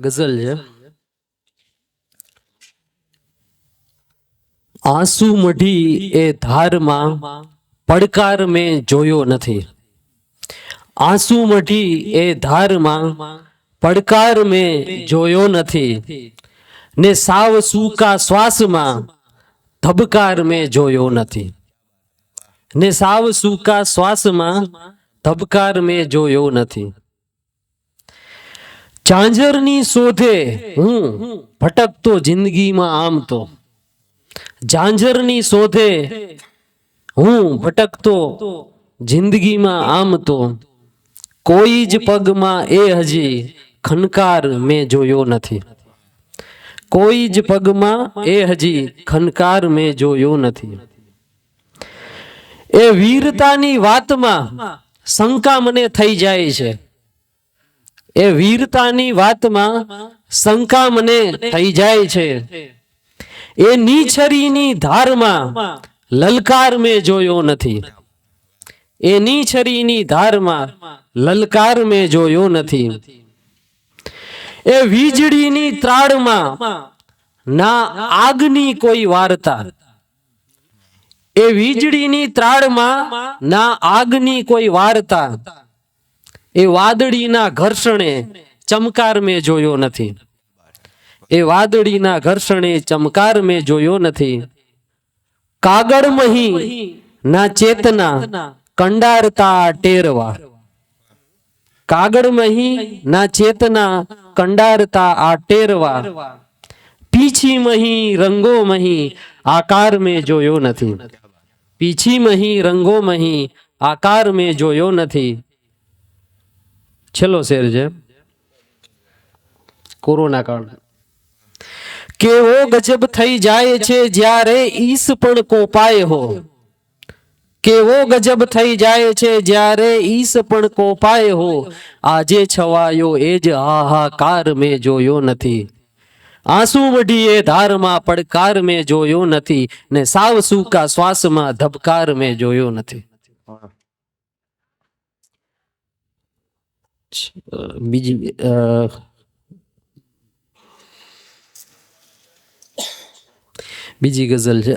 ગઝલ છે આંસુ મઢી એ ધારમાં પડકાર મેં જોયો નથી આંસુ મઢી એ ધારમાં પડકાર મેં જોયો નથી ને સાવ સૂકા શ્વાસમાં ધબકાર મેં જોયો નથી ને સાવ સૂકા શ્વાસમાં ધબકાર મેં જોયો નથી ઝાંઝરની શોધે હું ભટકતો જિંદગીમાં આમ તો. ઝાંઝરની શોધે હું ભટકતો જિંદગીમાં આમ તો. કોઈ જ પગમાં એ હજી ખનકાર મેં જોયો નથી. કોઈ જ પગમાં એ હજી ખનકાર મેં જોયો નથી. એ વીરતાની વાતમાં શંકા મને થઈ જાય છે. એ વીરતાની વાતમાં શંકા મને થઈ જાય છે. એ નીછરીની ધારમાં લલકાર મેં જોયો નથી. એ નીછરીની ધારમાં લલકાર મેં જોયો નથી. એ વીજળીની ત્રાડમાં ના આગની કોઈ વાર્તા. એ વીજળીની ત્રાડમાં ના આગની કોઈ વાર્તા. એ વાદળીના ઘર્ષણે ચમકાર મેં જોયો નથી. એ વાદળીના ઘર્ષણે ચમકાર મેં જોયો નથી. કાગળ મહી ના ચેતના કંડારતા ટેરવા. કાગળ મહી ના ચેતના કંડારતા આ ટેરવા. પીછી મહી રંગો મહી આકાર મેં જોયો નથી. પીછી મહી રંગો મહી આકાર મેં જોયો નથી. છેલ્લો શેર છે. કોરોના કારણે કેવો ગજબ થઈ જાય છે જ્યારે ઈસ પણ કોપાય હો. કેવો ગજબ થઈ જાય છે જ્યારે ઈસ પણ કોપાય હો. આજે છવાયો એ જ હાહાકાર મેં જોયો નથી. આંસુ વઢીએ ધારમાં પડકાર મેં જોયો નથી ને સાવ સૂકા શ્વાસમાં ધબકાર મેં જોયો નથી. બીજી બીજી ગઝલ છે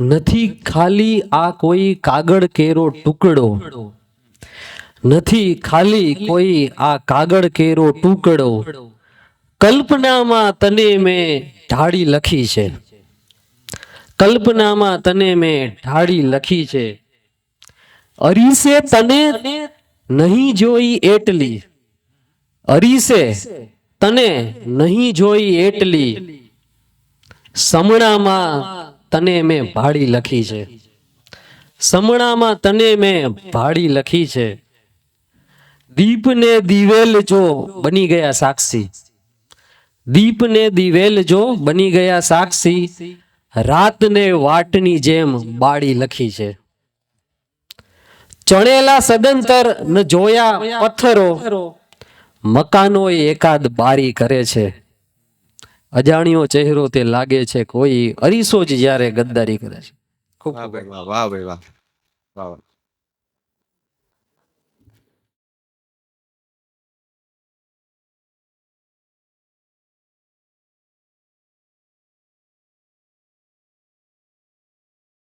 નથી ખાલી આ કોઈ કાગળ કેરો ટુકડો. નથી ખાલી કોઈ આ કાગળ કેરો ટુકડો. કલ્પનામાં તને મેં ઢાળી લખી છે. કલ્પનામાં તને મેં ઢાળી લખી છે. અરીસે તને નહીં જોઈ એટલી. અરીસે તને નહીં જોઈ એટલી. સમણામાં તને મેં ભાડી લખી છે. સમણામાં તને મેં ભાડી લખી છે. દીપને દિવેલ જો બની ગયા સાક્ષી. દીપને દિવેલ જો બની ગયા સાક્ષી. રાતને વાટની જેમ બાળી લખી છે. ચણેલા સદંતર ન જોયા પથ્થરો. મકાનો એકાદ બારી કરે છે. અજાણ્યો ચહેરો તે લાગે છે કોઈ અરીસો જ જ્યારે ગદ્દારી કરે છે. ખૂબ વાહ ભાઈ, વાહ. વાહ વાહ.